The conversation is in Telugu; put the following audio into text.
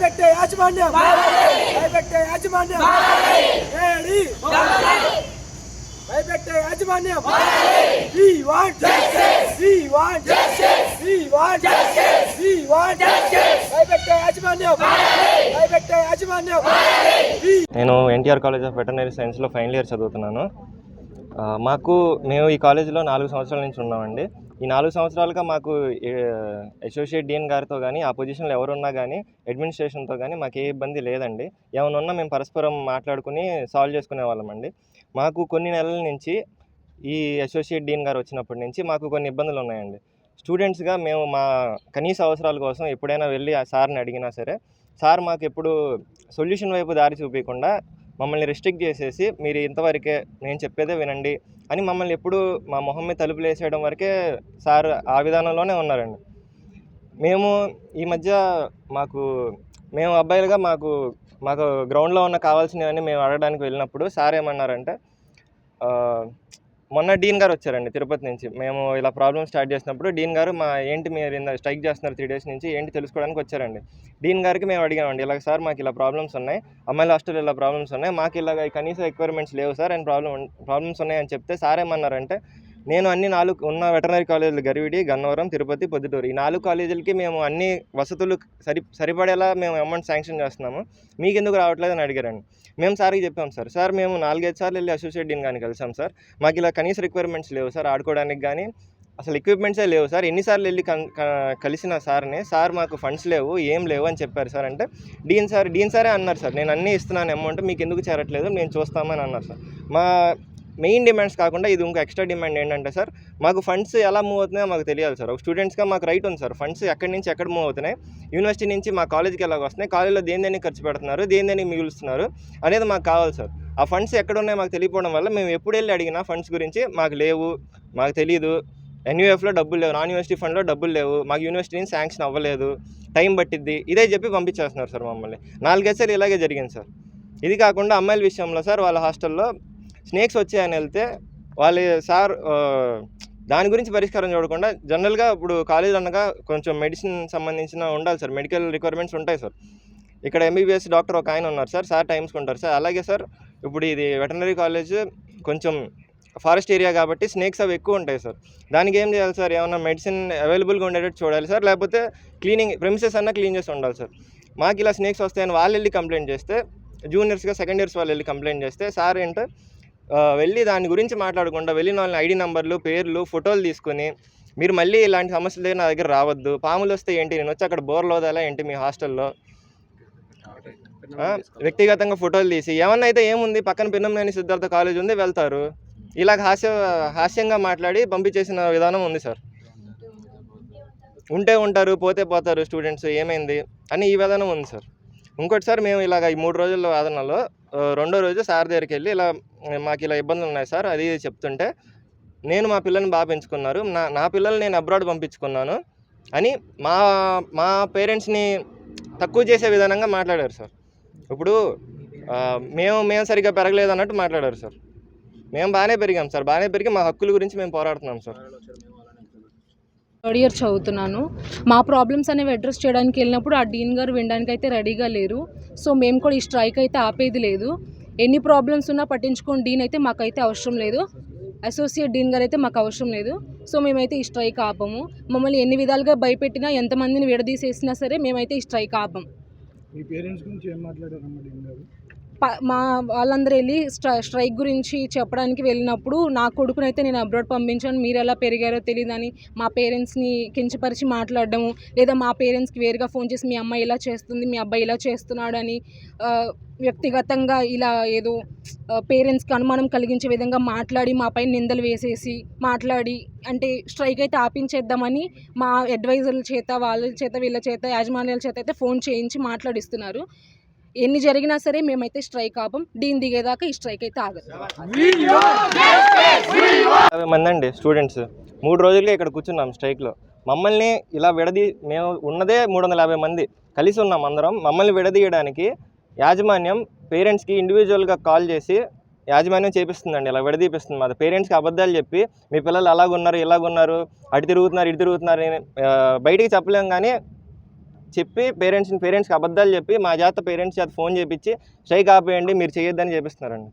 భయపెట్టే యాజమాన్యం. భయపెట్టే యాజమాన్యం. ఏడి? భయపెట్టే యాజమాన్యం. We want. We want. We want. We want. భయపెట్టే యాజమాన్యం. భయపెట్టే యాజమాన్యం. వి నేను ఎన్టీఆర్ కాలేజ్ ఆఫ్ వెటర్నరీ సైన్స్లో ఫైనల్ ఇయర్ చదువుతున్నాను. మాకు మేము ఈ కాలేజీలో నాలుగు సంవత్సరాల నుంచి ఉన్నామండి. ఈ నాలుగు సంవత్సరాలుగా మాకు అసోసియేట్ డీన్ గారితో కానీ ఆ పొజిషన్లో ఎవరున్నా కానీ అడ్మినిస్ట్రేషన్తో కానీ మాకు ఏ ఇబ్బంది లేదండి. ఏమైనా ఉన్నా మేము పరస్పరం మాట్లాడుకుని సాల్వ్ చేసుకునే వాళ్ళమండి మాకు కొన్ని నెలల నుంచి ఈ అసోసియేట్ డీన్ గారు వచ్చినప్పటి నుంచి మాకు కొన్ని ఇబ్బందులు ఉన్నాయండి. స్టూడెంట్స్గా మేము మా కనీస అవసరాల కోసం ఎప్పుడైనా వెళ్ళి ఆ సార్ని అడిగినా సరే సార్ మాకు ఎప్పుడు సొల్యూషన్ వైపు దారి చూపించకుండా మమ్మల్ని రిస్ట్రిక్ట్ చేసేసి మీరు ఇంతవరకే నేను చెప్పేదే వినండి అని మమ్మల్ని ఎప్పుడు మా మొహం మీద తలుపులు వేసేయడం వరకే సార్ ఆ విధానంలోనే ఉన్నారండి. మేము ఈ మధ్య మాకు మేము అబ్బాయిలుగా మాకు మాకు గ్రౌండ్లో ఉన్న కావాల్సినవన్నీ మేము అడగడానికి వెళ్ళినప్పుడు సార్ ఏమన్నారంటే మొన్న డీన్ గారు వచ్చారండి తిరుపతి నుంచి. మేము ఇలా ప్రాబ్లమ్ స్టార్ట్ చేసినప్పుడు డీన్ గారు మా ఏంటి మీరు ఇంత స్ట్రైక్ చేస్తున్నారు త్రీ డేస్ నుంచి ఏంటి తెలుసుకోవడానికి వచ్చారండి. డీన్ గారికి మేము అడిగామండి ఇలా సార్ మాకు ఇలా ప్రాబ్లమ్స్ ఉన్నాయి అమ్మాయిల హాస్టల్ ఇలా ప్రాబ్లమ్స్ ఉన్నాయి మాకు ఇలా కనీస రిక్వైర్మెంట్స్ లేవు సార్ అండ్ ప్రాబ్లమ్ ప్రాబ్లమ్స్ ఉన్నాయని చెప్తే సార్ ఏమన్నారంటే నేను అన్ని నాలుగు ఉన్న వెటర్నరీ కాలేజీలు గరివిడి గన్నవరం తిరుపతి పొద్దుటూరు. ఈ నాలుగు కాలేజీలకి మేము అన్ని వసతులు సరి సరిపడేలా మేము అమౌంట్ శాంక్షన్ చేస్తున్నాము. మీకు ఎందుకు రావట్లేదు అని అడిగారండి. మేము సార్కి చెప్పాం సార్ సార్ మేము నాలుగైదు సార్లు వెళ్ళి అసోసియేట్ డీన్ కానీ కలిసాం సార్. మాకు ఇలా కనీస రిక్వైర్మెంట్స్ లేవు సార్ ఆడుకోవడానికి కానీ అసలు ఎక్విప్మెంట్సే లేవు సార్. ఎన్నిసార్లు వెళ్ళి కలిసిన సార్ని సార్ మాకు ఫండ్స్ లేవు ఏం లేవు అని చెప్పారు సార్. అంటే డీన్ సార్ డీన్ సారే అన్నారు సార్. నేను అన్నీ ఇస్తున్నాను అమౌంట్ మీకు ఎందుకు చేరట్లేదు? మేము చూస్తామని అన్నారు సార్. మా మెయిన్ డిమాండ్స్ కాకుండా ఇది ఇంకా ఎక్స్ట్రా డిమాండ్ ఏంటంటే సార్ మాకు ఫండ్స్ ఎలా మూవ్ అవుతున్నాయో మాకు తెలియాలి సార్. ఒక స్టూడెంట్స్గా మాకు రైట్ ఉంది సార్. ఫండ్స్ ఎక్కడి నుంచి ఎక్కడ మూవ్ అవుతున్నాయి? యూనివర్సిటీ నుంచి మా కాలేజ్కి ఎలాగ వస్తున్నాయి? కాలేజ్లో దేని దేనికి ఖర్చు పెడుతున్నారు? దేని దేనికి మిగులుస్తున్నారు? అనేది మాకు కావాలి సార్. ఆ ఫండ్స్ ఎక్కడ ఉన్నాయో మాకు తెలియకపోవడం వల్ల మేము ఎప్పుడు వెళ్ళి అడిగినా ఫండ్స్ గురించి మాకు లేవు మాకు తెలియదు ఎన్యూఎఫ్లో డబ్బులు లేవు నాన్ యూనివర్సిటీ ఫండ్లో డబ్బులు లేవు మాకు యూనివర్సిటీ నుంచి శాంక్షన్ అవ్వలేదు టైం పట్టిద్ది. ఇదే చెప్పి పంపించేస్తున్నారు సార్ మమ్మల్ని. నాలుగైదు సార్లు ఇలాగే జరిగింది సార్. ఇది కాకుండా అమ్మాయిల విషయంలో సార్ వాళ్ళ హాస్టల్లో స్నేక్స్ వచ్చాయని వెళ్తే వాళ్ళు సార్ దాని గురించి పరిష్కారం చూడకుండా జనరల్గా ఇప్పుడు కాలేజ్ అనగా కొంచెం మెడిసిన్ సంబంధించిన ఉండాలి సార్ మెడికల్ రిక్వైర్మెంట్స్ ఉంటాయి సార్. ఇక్కడ ఎంబీబీఎస్ డాక్టర్ ఒక ఆయన ఉన్నారు సార్ సార్ టైమ్స్కి ఉంటారు సార్. అలాగే సార్ ఇప్పుడు ఇది వెటనరీ కాలేజ్ కొంచెం ఫారెస్ట్ ఏరియా కాబట్టి స్నేక్స్ అవి ఎక్కువ ఉంటాయి సార్. దానికి ఏం చేయాలి సార్ ఏమైనా మెడిసిన్ అవైలబుల్గా ఉండేటట్టు చూడాలి సార్ లేకపోతే క్లీనింగ్ ప్రెమిసెస్ అన్నా క్లీన్ చేసి ఉండాలి సార్. మాకు ఇలా స్నేక్స్ వస్తాయని వాళ్ళు వెళ్ళి కంప్లైంట్ చేస్తే జూనియర్స్గా సెకండ్ ఇయర్స్ వాళ్ళు వెళ్ళి కంప్లైంట్ చేస్తే సార్ ఏంటో వెళ్ళి దాని గురించి మాట్లాడకుండా వెళ్ళిన వాళ్ళని ఐడి నెంబర్లు పేర్లు ఫోటోలు తీసుకొని మీరు మళ్ళీ ఇలాంటి సమస్యల దగ్గర నా దగ్గర రావద్దు. పాములు వస్తే ఏంటి? నేను వచ్చి అక్కడ బోర్లు వదాలా ఏంటి మీ హాస్టల్లో? వ్యక్తిగతంగా ఫోటోలు తీసి ఏమన్నా అయితే ఏముంది? పక్కన పిన్నంనేని సిద్ధార్థ కాలేజ్ ఉంది వెళ్తారు. ఇలాగ హాస్య హాస్యంగా మాట్లాడి పంపించేసిన విధానం ఉంది సార్. ఉంటే ఉంటారు పోతే పోతారు స్టూడెంట్స్ ఏమైంది? అని ఈ విధానం ఉంది సార్. ఇంకోటి సార్ మేము ఇలాగ ఈ మూడు రోజుల వాదనలో రెండో రోజు సార్ దగ్గరికి వెళ్ళి ఇలా మాకు ఇలా ఇబ్బందులు ఉన్నాయి సార్ అది చెప్తుంటే నేను మా పిల్లల్ని బాగా పెంచుకున్నారు నా నా పిల్లల్ని నేను అబ్రాడ్ పంపించుకున్నాను అని మా మా పేరెంట్స్ని తక్కువ చేసే విధానంగా మాట్లాడారు సార్. ఇప్పుడు మేము మేము సరిగ్గా పెరగలేదు అన్నట్టు మాట్లాడారు సార్. మేము బాగానే పెరిగాం సార్ బాగానే పెరిగి మా హక్కుల గురించి మేము పోరాడుతున్నాం సార్. థర్డ్ ఇయర్ చదువుతున్నాను. మా ప్రాబ్లమ్స్ అనేవి అడ్రస్ చేయడానికి వెళ్ళినప్పుడు ఆ డీన్ గారు వినడానికి అయితే రెడీగా లేరు. సో మేము కూడా ఈ స్ట్రైక్ అయితే ఆపేది లేదు. ఎన్ని ప్రాబ్లమ్స్ ఉన్నా పట్టించుకోని డీన్ అయితే మాకైతే అవసరం లేదు. అసోసియేట్ డీన్ గారు అయితే మాకు అవసరం లేదు. సో మేమైతే ఈ స్ట్రైక్ ఆపము. మమ్మల్ని ఎన్ని విధాలుగా భయపెట్టినా ఎంతమందిని విడదీసేసినా సరే మేమైతే ఈ స్ట్రైక్ ఆపం. మీ పేరెంట్స్ గురించి ఏం మాట్లాడారు మా వాళ్ళందరూ వెళ్ళి స్ట్రై స్ట్రైక్ గురించి చెప్పడానికి వెళ్ళినప్పుడు నా కొడుకునైతే నేను అబ్రాడ్ పంపించాను. మీరు ఎలా పెరిగారో తెలియదని మా పేరెంట్స్ని కించపరిచి మాట్లాడడము లేదా మా పేరెంట్స్కి వేరుగా ఫోన్ చేసి మీ అమ్మాయి ఇలా చేస్తుంది మీ అబ్బాయి ఇలా చేస్తున్నాడు అని వ్యక్తిగతంగా ఇలా ఏదో పేరెంట్స్కి అనుమానం కలిగించే విధంగా మాట్లాడి మా పైన నిందలు వేసేసి మాట్లాడి అంటే స్ట్రైక్ అయితే ఆపించేద్దామని మా అడ్వైజర్ల చేత వాళ్ళ చేత వీళ్ళ చేత యాజమాన్యాల చేత అయితే ఫోన్ చేయించి మాట్లాడిస్తున్నారు. ఎన్ని జరిగినా సరే మేమైతే స్ట్రైక్ ఆపం. దీని దిగేదాకా ఈ స్ట్రైక్ అయితే ఆగదు. యాభై మంది అండి స్టూడెంట్స్. మూడు రోజులుగా ఇక్కడ కూర్చున్నాం స్ట్రైక్లో. మమ్మల్ని ఇలా విడదీ మేము ఉన్నదే మూడు వందల యాభై మంది. కలిసి ఉన్నాం అందరం. మమ్మల్ని విడదీయడానికి యాజమాన్యం పేరెంట్స్కి ఇండివిజువల్గా కాల్ చేసి యాజమాన్యం చేపిస్తుందండి ఇలా విడదీపిస్తుంది. మాది పేరెంట్స్కి అబద్ధాలు చెప్పి మీ పిల్లలు అలాగున్నారు ఇలాగున్నారు అటు తిరుగుతున్నారు ఇటు తిరుగుతున్నారు బయటికి చెప్పలేం కానీ చెప్పి పేరెంట్స్ని పేరెంట్స్కి అబద్ధాలు చెప్పి మా చేత పేరెంట్స్ చేత ఫోన్ చేపించి స్ట్రైక్ ఆపేయండి మీరు చేయొద్దని చెప్పిస్తున్నారండి.